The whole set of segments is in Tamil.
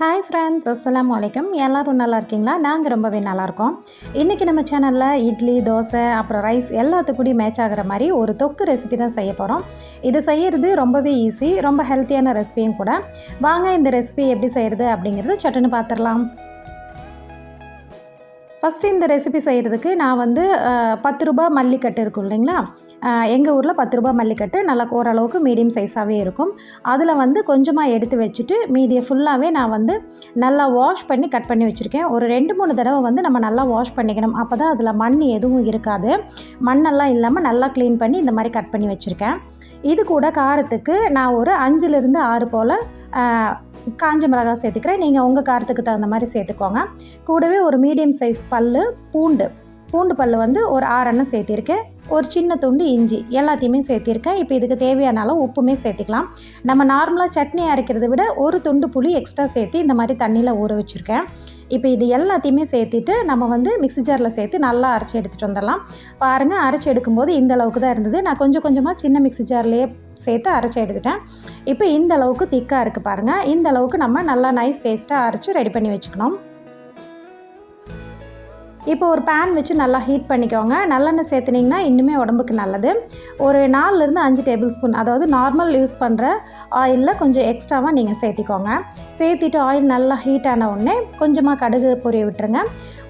ஹாய் ஃப்ரெண்ட்ஸ் அஸ்லாம் வலைக்கம் எல்லோரும் நல்லா இருக்கீங்களா? நாங்கள் ரொம்பவே நல்லாயிருக்கோம் இன்றைக்கி நம்ம சேனலில் இட்லி தோசை அப்புறம் ரைஸ் எல்லாத்துக்கூடயும் மேட்ச் ஆகிற மாதிரி ஒரு தொக்கு ரெசிபி தான் செய்ய போகிறோம் இது செய்கிறது ரொம்பவே ஈஸி ரொம்ப ஹெல்த்தியான ரெசிபியும் கூட. வாங்க இந்த ரெசிபி எப்படி செய்கிறது அப்படிங்கிறது சட்டுன்னு பார்த்துடலாம் ஃபஸ்ட்டு இந்த ரெசிபி செய்கிறதுக்கு நான் வந்து பத்து ரூபா மல்லிக்கட்டு இருக்கும் இல்லைங்களா? எங்கள் ஊரில் பத்து ரூபா மல்லிக்கட்டு நல்லா ஓரளவுக்கு மீடியம் சைஸாகவே இருக்கும். அதில் வந்து கொஞ்சமாக எடுத்து வச்சுட்டு மீதியை ஃபுல்லாகவே நான் வந்து நல்லா வாஷ் பண்ணி கட் பண்ணி வச்சுருக்கேன். ஒரு ரெண்டு மூணு தடவை வந்து நம்ம நல்லா வாஷ் பண்ணிக்கணும். அப்போ தான் அதில் மண் எதுவும் இருக்காது. மண்ணெல்லாம் இல்லாமல் நல்லா க்ளீன் பண்ணி இந்த மாதிரி கட் பண்ணி வச்சுருக்கேன். இது கூட காரத்துக்கு நான் ஒரு அஞ்சுலேருந்து ஆறு போல் காஞ்ச மிளகாய் சேர்த்துக்கிறேன். நீங்கள் உங்கள் காரத்துக்கு தகுந்த மாதிரி சேர்த்துக்கோங்க. கூடவே ஒரு மீடியம் சைஸ் பல் பூண்டு. பூண்டு பல் வந்து ஒரு ஆறெண்ணம் சேர்த்திருக்கேன். ஒரு சின்ன துண்டு இஞ்சி. எல்லாத்தையுமே சேர்த்திருக்கேன். இப்போ இதுக்கு தேவையான அளவு உப்புமே சேர்த்துக்கலாம். நம்ம நார்மலாக சட்னி அரைக்கிறத விட ஒரு துண்டு புளி எக்ஸ்ட்ரா சேர்த்து இந்த மாதிரி தண்ணியில் ஊற வச்சுருக்கேன். இப்போ இது எல்லாத்தையுமே சேர்த்துட்டு நம்ம வந்து மிக்ஸி ஜாரில் சேர்த்து நல்லா அரைச்சி எடுத்துகிட்டு வந்துடலாம். பாருங்கள் அரைச்சி எடுக்கும்போது இந்த அளவுக்கு தான் இருந்தது. நான் கொஞ்சம் கொஞ்சமாக சின்ன மிக்ஸி ஜார்லேயே சேர்த்து அரைச்சி எடுத்துட்டேன். இப்போ இந்த அளவுக்கு திக்காக இருக்குது பாருங்கள் இந்த அளவுக்கு நம்ம நல்லா நைஸ் பேஸ்ட்டாக அரைச்சி ரெடி பண்ணி வச்சுக்கணும். இப்போ ஒரு பேன் வச்சு நல்லா ஹீட் பண்ணிக்கோங்க. நல்லெண்ணெய் சேர்த்துனிங்கன்னா இன்னுமே உடம்புக்கு நல்லது. ஒரு நாலுலேருந்து அஞ்சு டேபிள் ஸ்பூன் அதாவது நார்மல் யூஸ் பண்ணுற ஆயிலில் கொஞ்சம் எக்ஸ்ட்ராவாக நீங்கள் சேர்த்திக்கோங்க. சேர்த்திட்டு ஆயில் நல்லா ஹீட் ஆன உடனே கொஞ்சமாக கடுகு பொரிய விட்டுருங்க.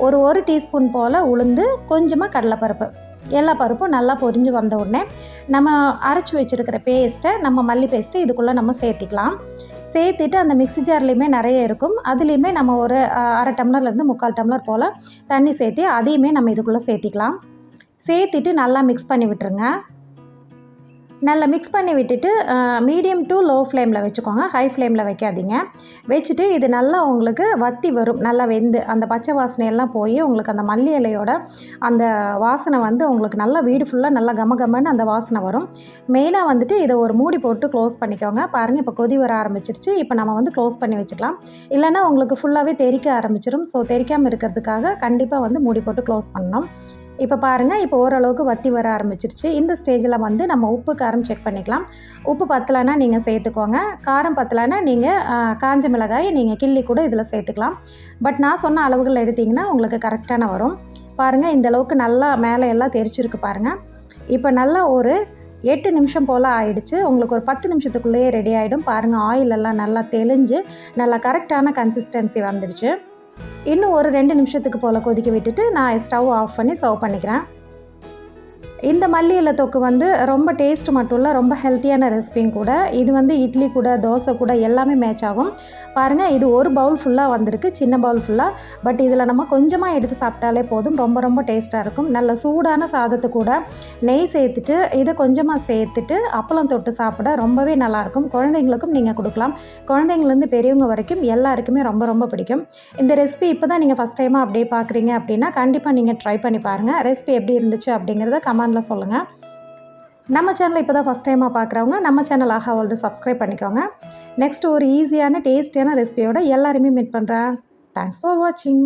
ஒரு ஒரு டீஸ்பூன் போல் உளுந்து கொஞ்சமாக கடலைப்பருப்பு. எல்லா பருப்பும் நல்லா பொரிஞ்சு வந்த உடனே நம்ம அரைச்சி வச்சுருக்கிற பேஸ்ட்டை நம்ம மல்லி பேஸ்ட்டை இதுக்குள்ளே நம்ம சேர்த்திக்கலாம். சேர்த்துட்டு அந்த மிக்ஸி ஜார்லேயுமே நிறைய இருக்கும். அதுலேயுமே நம்ம ஒரு அரை டம்ளர்லேருந்து முக்கால் டம்ளர் போல் தண்ணி சேர்த்து அதையுமே நம்ம இதுக்குள்ளே சேர்த்திக்கலாம். சேர்த்துட்டு நல்லா மிக்ஸ் பண்ணி விட்டுருங்க. நல்லா மிக்ஸ் பண்ணி விட்டுட்டு மீடியம் டு லோ ஃப்ளேமில் வச்சுக்கோங்க ஹை ஃப்ளேமில் வைக்காதீங்க. வச்சுட்டு இது நல்லா உங்களுக்கு வத்தி வரும். நல்லா வெந்து அந்த பச்சை வாசனையெல்லாம் போய் உங்களுக்கு அந்த மல்லி இலையோட அந்த வாசனை வந்து உங்களுக்கு நல்லா வீடு ஃபுல்லாக நல்லா கம கமன்னு அந்த வாசனை வரும். மெயினாக வந்துட்டு இதை ஒரு மூடி போட்டு க்ளோஸ் பண்ணிக்கோங்க. பாருங்கள் இப்போ கொதி வர ஆரம்பிச்சிருச்சு. இப்போ நம்ம வந்து க்ளோஸ் பண்ணி வச்சுக்கலாம். இல்லைன்னா உங்களுக்கு ஃபுல்லாகவே தெரிக்க ஆரம்பிச்சிடும் ஸோ தெறிக்காமல் இருக்கிறதுக்காக கண்டிப்பாக வந்து மூடி போட்டு க்ளோஸ் பண்ணணும். இப்போ பாருங்கள் இப்போ ஓரளவுக்கு வத்தி வர ஆரம்பிச்சிருச்சு. இந்த ஸ்டேஜில் வந்து நம்ம உப்பு காரம் செக் பண்ணிக்கலாம். உப்பு பத்தலைன்னா நீங்கள் சேர்த்துக்கோங்க. காரம் பத்தலைன்னா நீங்கள் காஞ்ச மிளகாய் நீங்கள் கிள்ளி கூட இதில் சேர்த்துக்கலாம். பட் நான் சொன்ன அளவுகள் எடுத்திங்கன்னா உங்களுக்கு கரெக்டான வரும். பாருங்கள் இந்த அளவுக்கு நல்லா மேலே எல்லாம் தெரிச்சிருக்கு பாருங்கள் இப்போ நல்லா ஒரு எட்டு நிமிஷம் போல் ஆயிடுச்சு. உங்களுக்கு ஒரு பத்து நிமிஷத்துக்குள்ளேயே ரெடி ஆகிடும் பாருங்கள் ஆயில் எல்லாம் நல்லா தெளிஞ்சு நல்லா கரெக்டான கன்சிஸ்டன்சி வந்துடுச்சு இன்னும் ஒரு ரெண்டு நிமிஷத்துக்கு போல் கொதிக்க விட்டுட்டு நான் ஸ்டவ் ஆஃப் பண்ணி சர்வ் பண்ணிக்கிறேன். இந்த மல்லி இலை தொக்கு வந்து ரொம்ப டேஸ்ட் மட்டும் இல்லை ரொம்ப ஹெல்த்தியான ரெசிபியும் கூட. இது வந்து இட்லி கூட தோசை கூட எல்லாமே மேட்ச் ஆகும். பாருங்கள் இது ஒரு பவுல் ஃபுல்லாக வந்திருக்கு சின்ன பவுல் ஃபுல்லாக பட் இதில் நம்ம கொஞ்சமாக எடுத்து சாப்பிட்டாலே போதும் ரொம்ப ரொம்ப டேஸ்ட்டாக இருக்கும். நல்ல சூடான சாதத்து கூட நெய் சேர்த்துட்டு இதை கொஞ்சமாக சேர்த்துட்டு அப்பளம் தொட்டு சாப்பிட ரொம்பவே நல்லாயிருக்கும் குழந்தைங்களுக்கும் நீங்கள் கொடுக்கலாம். குழந்தைங்கலேருந்து பெரியவங்க வரைக்கும் எல்லாருக்குமே ரொம்ப ரொம்ப பிடிக்கும். இந்த ரெசிபி இப்போ தான் நீங்கள் ஃபஸ்ட் டைமாக அப்படியே பார்க்குறீங்க அப்படின்னா கண்டிப்பாக நீங்கள் ட்ரை பண்ணி பாருங்கள் ரெசிபி எப்படி இருந்துச்சு அப்படிங்கிறத கமெண்டில் சொல்லுங்கள் நம்ம சேனலை இப்போ தான் ஃபஸ்ட் டைமாக பார்க்குறவங்க நம்ம சேனல் ஆஹா வேர்ல்டு சப்ஸ்கிரைப் பண்ணிக்கோங்க. நெக்ஸ்ட் ஒரு ஈஸியான டேஸ்டியான ரெசிபியோட எல்லாருமே மீட் பண்ணுறேன் தேங்க்ஸ் ஃபார் வாட்சிங்